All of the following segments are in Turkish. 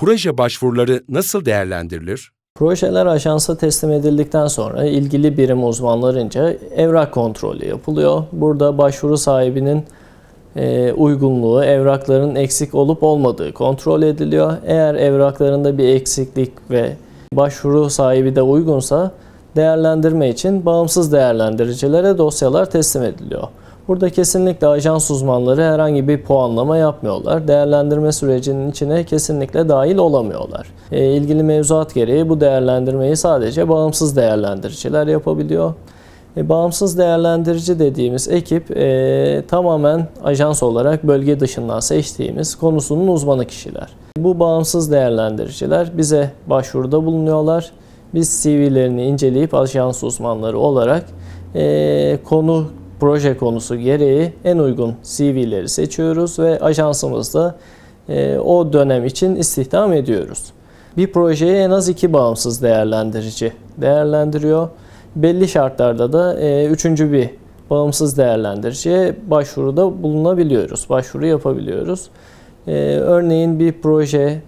Proje başvuruları nasıl değerlendirilir? Projeler ajansa teslim edildikten sonra ilgili birim uzmanlarınca evrak kontrolü yapılıyor. Burada başvuru sahibinin e, uygunluğu, evrakların eksik olup olmadığı kontrol ediliyor. Eğer evraklarında bir eksiklik ve başvuru sahibi de uygunsa değerlendirme için bağımsız değerlendiricilere dosyalar teslim ediliyor. Burada kesinlikle ajans uzmanları herhangi bir puanlama yapmıyorlar. Değerlendirme sürecinin içine kesinlikle dahil olamıyorlar. E, ilgili mevzuat gereği bu değerlendirmeyi sadece bağımsız değerlendiriciler yapabiliyor. E, bağımsız değerlendirici dediğimiz ekip e, tamamen ajans olarak bölge dışından seçtiğimiz konusunun uzmanı kişiler. Bu bağımsız değerlendiriciler bize başvuruda bulunuyorlar. Biz CV'lerini inceleyip ajans uzmanları olarak e, konu proje konusu gereği en uygun CV'leri seçiyoruz ve ajansımızda e, o dönem için istihdam ediyoruz. Bir projeyi en az iki bağımsız değerlendirici değerlendiriyor. Belli şartlarda da e, üçüncü bir bağımsız değerlendiriciye başvuruda bulunabiliyoruz, başvuru yapabiliyoruz. E, örneğin bir proje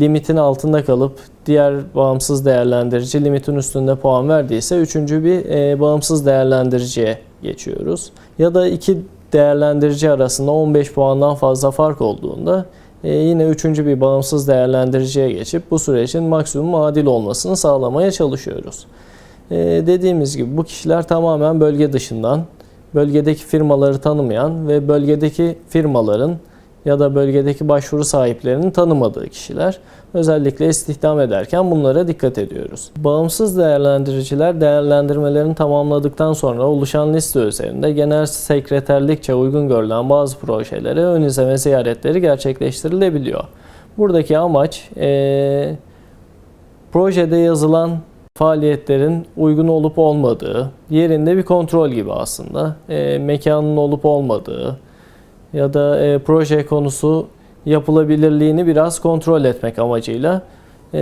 limitin altında kalıp diğer bağımsız değerlendirici limitin üstünde puan verdiyse üçüncü bir e, bağımsız değerlendiriciye geçiyoruz. Ya da iki değerlendirici arasında 15 puandan fazla fark olduğunda e, yine üçüncü bir bağımsız değerlendiriciye geçip bu sürecin maksimum adil olmasını sağlamaya çalışıyoruz. E, dediğimiz gibi bu kişiler tamamen bölge dışından, bölgedeki firmaları tanımayan ve bölgedeki firmaların ya da bölgedeki başvuru sahiplerinin tanımadığı kişiler. Özellikle istihdam ederken bunlara dikkat ediyoruz. Bağımsız değerlendiriciler değerlendirmelerini tamamladıktan sonra oluşan liste üzerinde genel sekreterlikçe uygun görülen bazı projelere ön izleme ziyaretleri gerçekleştirilebiliyor. Buradaki amaç e, projede yazılan faaliyetlerin uygun olup olmadığı, yerinde bir kontrol gibi aslında. E, mekanın olup olmadığı, ya da e, proje konusu yapılabilirliğini biraz kontrol etmek amacıyla e,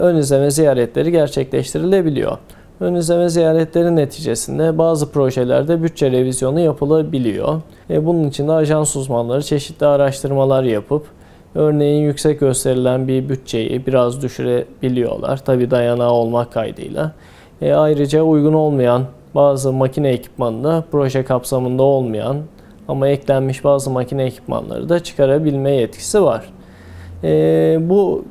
ön izleme ziyaretleri gerçekleştirilebiliyor. Ön izleme ziyaretleri neticesinde bazı projelerde bütçe revizyonu yapılabiliyor. E, bunun için de ajans uzmanları çeşitli araştırmalar yapıp örneğin yüksek gösterilen bir bütçeyi biraz düşürebiliyorlar. Tabi dayanağı olmak kaydıyla. E, ayrıca uygun olmayan bazı makine ekipmanı da proje kapsamında olmayan ama eklenmiş bazı makine ekipmanları da çıkarabilme yetkisi var. Ee, bu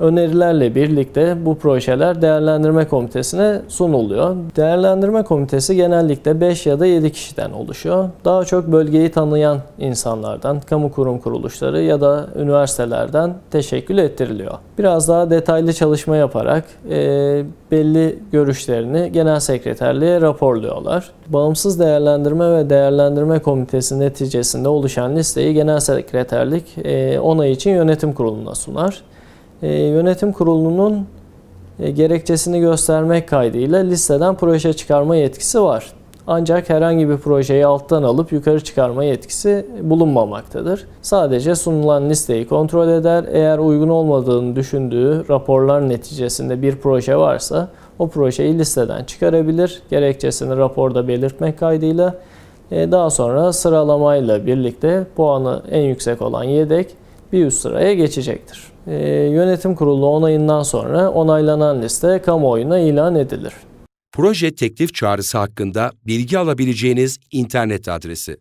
önerilerle birlikte bu projeler değerlendirme komitesine sunuluyor. Değerlendirme komitesi genellikle 5 ya da 7 kişiden oluşuyor. Daha çok bölgeyi tanıyan insanlardan, kamu kurum kuruluşları ya da üniversitelerden teşekkül ettiriliyor. Biraz daha detaylı çalışma yaparak e, belli görüşlerini genel sekreterliğe raporluyorlar. Bağımsız değerlendirme ve değerlendirme komitesi neticesinde oluşan listeyi genel sekreterlik e, onay için yönetim kuruluna sunar. E, yönetim kurulunun e, gerekçesini göstermek kaydıyla listeden proje çıkarma yetkisi var. Ancak herhangi bir projeyi alttan alıp yukarı çıkarma yetkisi bulunmamaktadır. Sadece sunulan listeyi kontrol eder. Eğer uygun olmadığını düşündüğü raporlar neticesinde bir proje varsa o projeyi listeden çıkarabilir. Gerekçesini raporda belirtmek kaydıyla e, daha sonra sıralamayla birlikte puanı en yüksek olan yedek bir üst sıraya geçecektir. E, yönetim kurulu onayından sonra onaylanan liste kamuoyuna ilan edilir. Proje teklif çağrısı hakkında bilgi alabileceğiniz internet adresi.